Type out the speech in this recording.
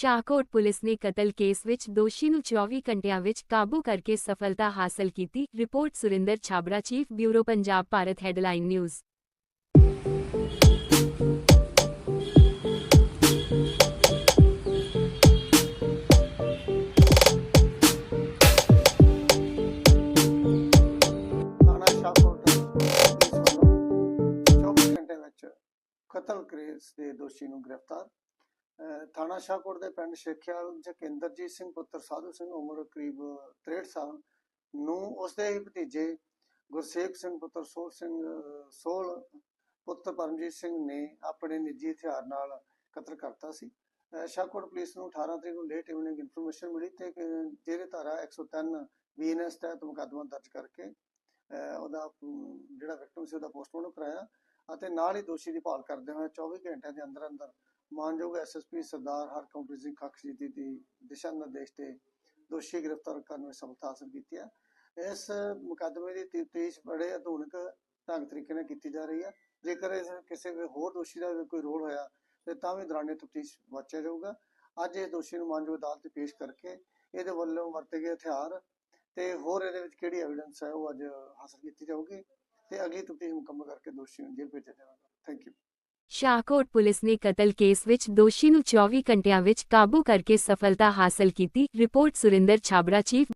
Shahkot police ਨੇ ਕਤਲ case ਵਿੱਚ ਦੋਸ਼ੀ ਨੂੰ 24 ਘੰਟਿਆਂ ਵਿੱਚ ਕਾਬੂ ਕਰਕੇ ਸਫਲਤਾ ਹਾਸਲ ਕੀਤੀ। Report Surinder Chhabra, chief bureau, Punjab Bharat headline news. ਥਾਣਾ ਸ਼ਾਹਕੋਟ ਪੁਲਿਸ ਵੱਲੋਂ 24 ਘੰਟੇ ਵਿੱਚ ਕਤਲ ਕੇਸ ਦੇ ਦੋਸ਼ੀ ਨੂੰ ਗ੍ਰਿਫਤਾਰ ਅਹ ਥਾਣਾ ਸ਼ਾਹਕੋਟ ਦੇ ਪਿੰਡ ਸ਼ੇਖਿਆਲ ਜਕਿੰਦਰਜੀਤ ਸਿੰਘ ਪੁੱਤਰ ਸਾਧੂ ਸਿੰਘ ਉਮਰ ਕਰੀਬ 63 ਸਾਲ ਨੂੰ ਉਸਦੇ ਹੀ ਭਤੀਜੇ ਗੁਰਸੇਵਕ ਸਿੰਘ ਪੁੱਤਰ ਸੋਲ ਸਿੰਘ ਸੋਲ ਪੁੱਤਰ ਪਰਮਜੀਤ ਸਿੰਘ ਨੇ ਆਪਣੇ ਨਿੱਜੀ ਹਥਿਆਰ ਨਾਲ ਕਤਲ ਕਰਤਾ ਸੀ। ਸ਼ਾਹਕੋਟ ਪੁਲਿਸ ਨੂੰ 18 ਤਰੀਕ ਨੂੰ ਲੇਟ ਇਵਨਿੰਗ ਇਨਫੋਰਮੇਸ਼ਨ ਮਿਲੀ ਤੇ ਜਿਹੜੇ ਧਾਰਾ 103 ਬੀਐਨਐਸ ਤਹਿਤ ਮੁਕੱਦਮਾ ਦਰਜ ਕਰਕੇ ਉਹਦਾ, ਜਿਹੜਾ ਵਿਕਟਮ ਸੀ ਉਹਦਾ ਪੋਸਟਮਾਰਟਮ ਕਰਾਇਆ ਅਤੇ ਨਾਲ ਹੀ ਦੋਸ਼ੀ ਦੀ ਭਾਲ ਕਰਦੇ ਹੋਏ 24 ਘੰਟਿਆਂ ਦੇ ਅੰਦਰ ਅੰਦਰ ਮਾਨਯੋਗ ਐਸਐਸਪੀ ਸਰਦਾਰ ਹਰਕੰਪ੍ਰੀਤ ਸਿੰਘ ਖਕਸ਼ੀਦੀ ਦੀ ਦਿਸ਼ਾ ਨਿਰਦੇਸ਼ ਤੇ ਦੋਸ਼ੀ ਗ੍ਰਿਫਤਾਰ ਕਰਨ ਵਿੱਚ ਸਫਲਤਾ ਹਾਸਲ ਕੀਤੀ ਹੈ। ਇਸ ਮੁਕੱਦਮੇ ਦੀ ਤਫਤੀਸ਼ ਬੜੇ ਆਧੁਨਿਕ ਢੰਗ ਤਰੀਕੇ ਨਾਲ ਕੀਤੀ ਜਾ ਰਹੀ ਹੈ। ਜੇਕਰ ਇਸ ਕਿਸੇ ਹੋਰ ਦੋਸ਼ੀ ਦਾ ਕੋਈ ਰੋਲ ਹੋਇਆ, ਤੇ ਤਾਂ ਵੀ ਦੌਰਾਨੇ ਤਫਤੀਸ਼ ਵਾਚਿਆ ਜਾਊਗਾ। ਅੱਜ ਇਹ ਦੋਸ਼ੀ ਨੂੰ ਮਾਨਯੋਗ ਅਦਾਲਤ ਪੇਸ਼ ਕਰਕੇ ਇਹਦੇ ਵੱਲੋਂ ਵਰਤੇ ਗਏ ਹਥਿਆਰ ਤੇ ਹੋਰ ਇਹਦੇ ਵਿੱਚ ਕਿਹੜੀ ਐਵੀਡੈਂਸ ਹੈ ਉਹ ਅੱਜ ਹਾਸਲ ਕੀਤੀ ਜਾਊਗੀ ਤੇ ਅਗਲੀ ਤਫਤੀਸ਼ ਮੁਕੰਮਲ ਕਰਕੇ ਦੋਸ਼ੀ ਨੂੰ ਜੇਲ੍ਹ ਭੇਜਿਆ ਜਾਵੇਗਾ। ਸ਼ਾਹਕੋਟ ਪੁਲਿਸ ਨੇ ਕਤਲ ਕੇਸ ਵਿੱਚ ਦੋਸ਼ੀ ਨੂੰ 24 ਘੰਟਿਆਂ ਵਿੱਚ ਕਾਬੂ ਕਰਕੇ ਸਫਲਤਾ ਹਾਸਲ ਕੀਤੀ, ਰਿਪੋਰਟ ਸੁਰਿੰਦਰ ਛਾਬੜਾ, ਚੀਫ